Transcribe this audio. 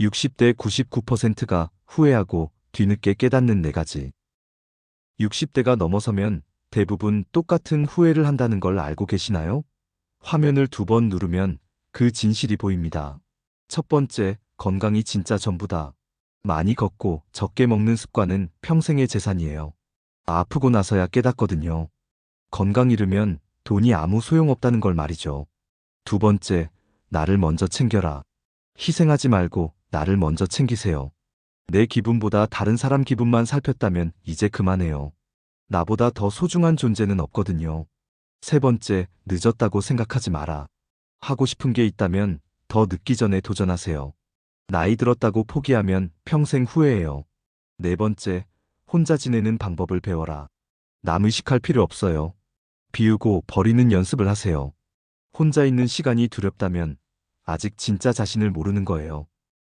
60대 99%가 후회하고 뒤늦게 깨닫는 네 가지. 60대가 넘어서면 대부분 똑같은 후회를 한다는 걸 알고 계시나요? 화면을 두 번 누르면 그 진실이 보입니다. 첫 번째, 건강이 진짜 전부다. 많이 걷고 적게 먹는 습관은 평생의 재산이에요. 아프고 나서야 깨닫거든요. 건강 잃으면 돈이 아무 소용없다는 걸 말이죠. 두 번째, 나를 먼저 챙겨라. 희생하지 말고 나를 먼저 챙기세요. 내 기분보다 다른 사람 기분만 살폈다면 이제 그만해요. 나보다 더 소중한 존재는 없거든요. 세 번째, 늦었다고 생각하지 마라. 하고 싶은 게 있다면 더 늦기 전에 도전하세요. 나이 들었다고 포기하면 평생 후회해요. 네 번째, 혼자 지내는 방법을 배워라. 남 의식할 필요 없어요. 비우고 버리는 연습을 하세요. 혼자 있는 시간이 두렵다면 아직 진짜 자신을 모르는 거예요.